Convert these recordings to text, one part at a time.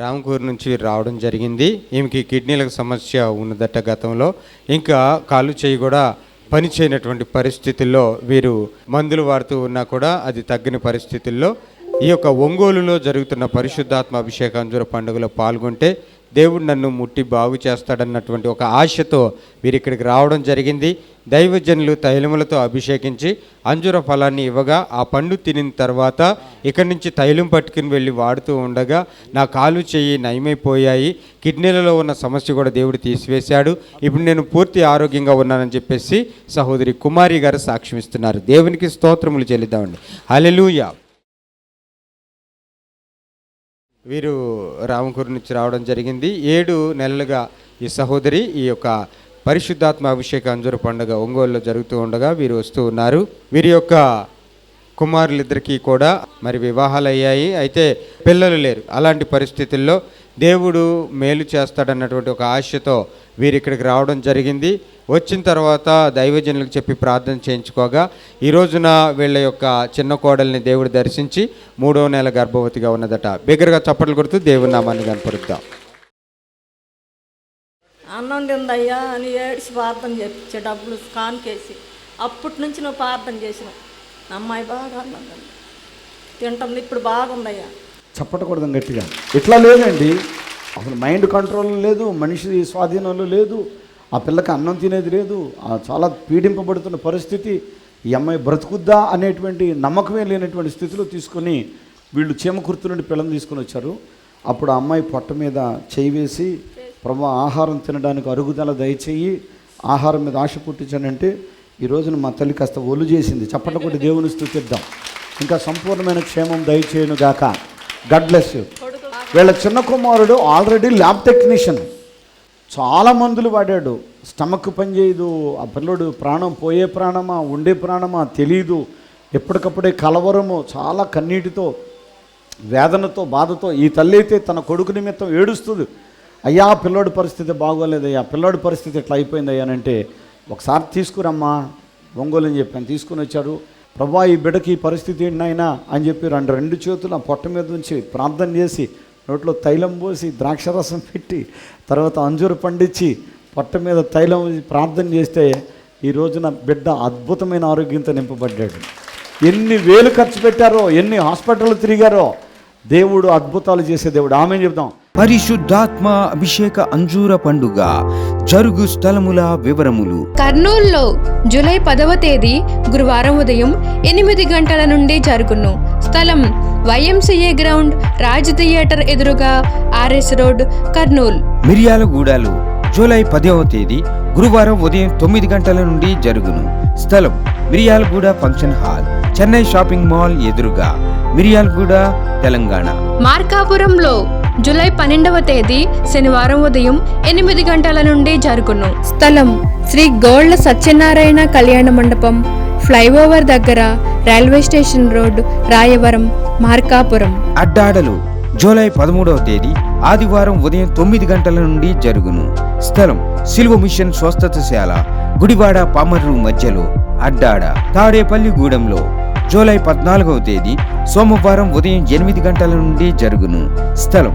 రామకూరు నుంచి రావడం జరిగింది. ఈమెకి కిడ్నీలకు సమస్య ఉన్నదట గతంలో. ఇంకా కాలు చేయి కూడా పని చేయనటువంటి పరిస్థితుల్లో వీరు మందులు వాడుతూ ఉన్నా కూడా అది తగ్గిన పరిస్థితుల్లో. ఈ యొక్క ఒంగోలులో జరుగుతున్న పరిశుద్ధాత్మ అభిషేకాంజుర పండుగలో పాల్గొంటే దేవుడు నన్ను ముట్టి బాగు చేస్తాడన్నటువంటి ఒక ఆశతో వీరు ఇక్కడికి రావడం జరిగింది. దైవజనులు తైలములతో అభిషేకించి అంజుర ఫలాన్ని ఇవ్వగా ఆ పండు తినిన తర్వాత ఇక్కడి నుంచి తైలం పట్టుకుని వెళ్ళి వాడుతూ ఉండగా నా కాలు చెయ్యి నయమైపోయాయి. కిడ్నీలలో ఉన్న సమస్య కూడా దేవుడు తీసివేశాడు. ఇప్పుడు నేను పూర్తి ఆరోగ్యంగా ఉన్నానని చెప్పేసి సహోదరి కుమారి గారు సాక్ష్యం ఇస్తున్నారు దేవునికి స్తోత్రములు చెల్లిద్దామండి. హల్లెలూయా. వీరు రామకూరు నుంచి రావడం జరిగింది. ఏడు నెలలుగా ఈ సహోదరి ఈ యొక్క పరిశుద్ధాత్మ అభిషేక అంజూరు పండుగ ఒంగోలులో జరుగుతూ ఉండగా వీరు వస్తూ ఉన్నారు. వీరి యొక్క కుమారులిద్దరికీ కూడా మరి వివాహాలు అయ్యాయి. అయితే పిల్లలు లేరు. అలాంటి పరిస్థితుల్లో దేవుడు మేలు చేస్తాడన్నటువంటి ఒక ఆశతో వీరు ఇక్కడికి రావడం జరిగింది. వచ్చిన తర్వాత దైవజనులకు చెప్పి ప్రార్థన చేయించుకోగా ఈ రోజున వీళ్ళ యొక్క చిన్న కోడల్ని దేవుడు దర్శించి మూడో నెల గర్భవతిగా ఉన్నదట. బిగ్గరగా చప్పట్లు కొడుతూ దేవుని నామాన్ని కనపరుద్దాం అన్నం తిందయ్యా అని ఏడ్చి ప్రార్థన చేయించే డబ్బులు కానుకేసి అప్పటి నుంచి నువ్వు ప్రార్థన చేసినావు. అమ్మాయి బాగా అన్నం తింటుంది ఇప్పుడు బాగుందయ్యా. చప్పటకూడదు గట్టిగా. ఇట్లా లేదండి. అసలు మైండ్ కంట్రోల్ లేదు మనిషి స్వాధీనంలో లేదు ఆ పిల్లకి అన్నం తినేది లేదు ఆ చాలా పీడింపబడుతున్న పరిస్థితి ఈ అమ్మాయి బ్రతుకుద్దా అనేటువంటి నమ్మకమే లేనటువంటి స్థితిలో తీసుకొని వీళ్ళు చీమకుర్తి నుండి పిల్లని తీసుకొని వచ్చారు. అప్పుడు ఆ అమ్మాయి పొట్ట మీద చేయి వేసి ప్రభు ఆహారం తినడానికి అరుగుదల దయచేయి ఆహారం మీద ఆశ పుట్టించానంటే ఈ రోజున మా తల్లి కాస్త ఒళ్ళు చేసింది. చప్పట కొట్టి దేవుని స్థుతిద్దాం. ఇంకా సంపూర్ణమైన క్షేమం దయచేయను గాక గడ్ బ్లెస్ యూ వీళ్ళ చిన్న కుమారుడు ఆల్రెడీ ల్యాబ్ టెక్నీషియన్ చాలా మందులు వాడాడు. స్టమక్ పనిచేయదు ఆ పిల్లోడు ప్రాణం పోయే ప్రాణమా ఉండే ప్రాణమా తెలీదు. ఎప్పటికప్పుడే కలవరము. చాలా కన్నీటితో వేదనతో బాధతో ఈ తల్లి అయితే తన కొడుకు నిమిత్తం ఏడుస్తుంది. అయ్యా పిల్లోడి పరిస్థితి బాగోలేదయ్యా. పిల్లోడి పరిస్థితి ఎట్లా అయిపోయింది అయ్యానంటే ఒకసారి తీసుకురమ్మా. ఒంగోలు అని చెప్పాను. తీసుకుని వచ్చాడు. ప్రభా ఈ బిడ్డకి ఈ పరిస్థితి ఏంటి నాయనా అని చెప్పి రెండు రెండు చేతులు ఆ పొట్ట మీద నుంచి ప్రార్థన చేసి నోట్లో తైలం పోసి ద్రాక్షరసం పెట్టి తర్వాత అంజూరు పండించి పొట్ట మీద తైలం ప్రార్థన చేస్తే ఈ రోజున బిడ్డ అద్భుతమైన ఆరోగ్యంతో నింపబడ్డాడు. ఎన్ని వేలు ఖర్చు పెట్టారో ఎన్ని హాస్పిటల్ తిరిగారో దేవుడు అద్భుతాలు చేసే దేవుడు. ఆమె చెప్దాం. పరిశుద్ధాత్మ అభిషేక అంజూర పండుగ. జరుగు స్థలముల వివరములు. కర్నూలులో జూలై పదవ తేదీ గురువారం ఉదయం ఎనిమిది గంటల నుండి జరుగును. స్థలం వైఎంసీఏ గ్రౌండ్ రాజ్ థియేటర్ ఎదురుగా ఆర్ఎస్ రోడ్ కర్నూల్. మిర్యాలగూడలో జూలై పదవ తేదీ గురువారం ఉదయం తొమ్మిది గంటల నుండి జరుగును. స్థలం Miryalaguda function hall Chennai shopping mall ఎదురుగా. మిర్యాలగూడ తెలంగాణ. మార్కాపురంలో జూలై పన్నెండవ తేదీ శనివారం ఉదయం ఎనిమిది గంటల నుండి జరుగును. స్థలం శ్రీ గోళ్ళ సత్యనారాయణ కళ్యాణ మండపం ఫ్లైఓవర్ దగ్గర railway station road Rayavaram Markapuram. అడ్డాడలు July పదమూడవ తేదీ ఆదివారం ఉదయం తొమ్మిది గంటల నుండి జరుగును. స్థలం సిల్వ మిషన్ స్వస్థతశాల గుడివాడ పామర్రు మధ్యలో అడ్డాడ తాడేపల్లి గూడెంలో. జూలై పద్నాలుగవ తేదీ సోమవారం ఉదయం ఎనిమిది గంటల నుండి జరుగును. స్థలం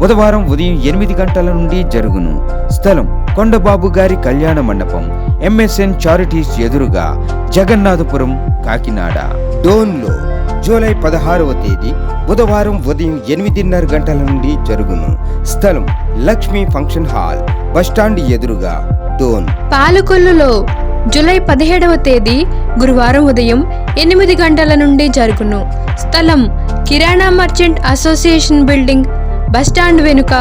బుధవారం ఉదయం ఎనిమిది గంటల నుండి జరుగును. స్థలం కొండబాబు గారి కళ్యాణ మండపం ఎంఎస్ఎన్ చారిటీస్ ఎదురుగా జగన్నాథపురం కాకినాడ. డోన్లో జూలై పదహారవ తేదీ బుధవారం ఉదయం ఎనిమిదిన్నర గంటల నుండి జరుగును. స్థలం లక్ష్మీ ఫంక్షన్ హాల్ బస్టాండ్ ఎదురుగా డోన్. పాలకొల్లులో జూలై పదిహేడవ తేదీ గురువారం ఉదయం ఎనిమిది గంటల నుండి జరుగును. స్థలం కిరాణా merchant association building bus stand వెనుక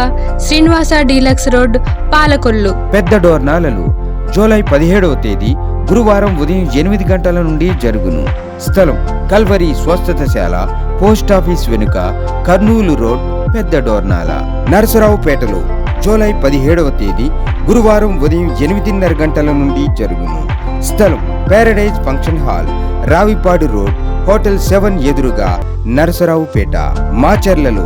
శ్రీనివాస డీలక్స్ రోడ్ పాలకొల్లు. పెద్ద డోర్నాలలో జూలై పదిహేడవ తేదీ గురువారం ఉదయం ఎనిమిది గంటల నుండి జరుగును. స్థలం కల్వరి స్వస్థతశాల పోస్ట్ ఆఫీస్ వెనుక కర్నూలు రోడ్ పెద్ద డోర్నాల నరసరావుపేటలో జూలై పదిహేడవ తేదీ గురువారం ఉదయం ఎనిమిదిన్నర గంటల నుండి జరుగును. స్థలం paradise function hall Ravipadu road hotel seven ఎదురుగా నరసరావుపేట మాచర్లలో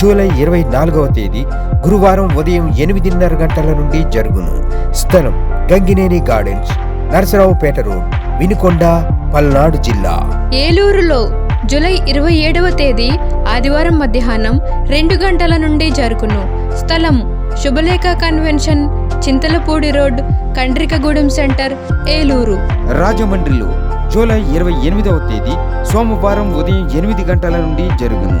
జూలై ఇరవై నాలుగవ తేదీ గురువారం ఉదయం ఎనిమిదిన్నర గంటల నుండి జరుగును. స్థలం గంగినేని గార్డెన్స్ నరసరావుపేట రోడ్ వినుకొండ పల్నాడు జిల్లా. ఏలూరులో జూలై ఇరవై ఏడవ తేదీ ఆదివారం మధ్యాహ్నం రెండు గంటల నుండి జరుగును. స్థలం Subhalekha convention Chintalapudi road Kandrikagudem centre Eluru. రాజమండ్రిలో జూలై ఇరవై ఎనిమిదవ తేదీ సోమవారం ఉదయం ఎనిమిది గంటల నుండి జరుగును.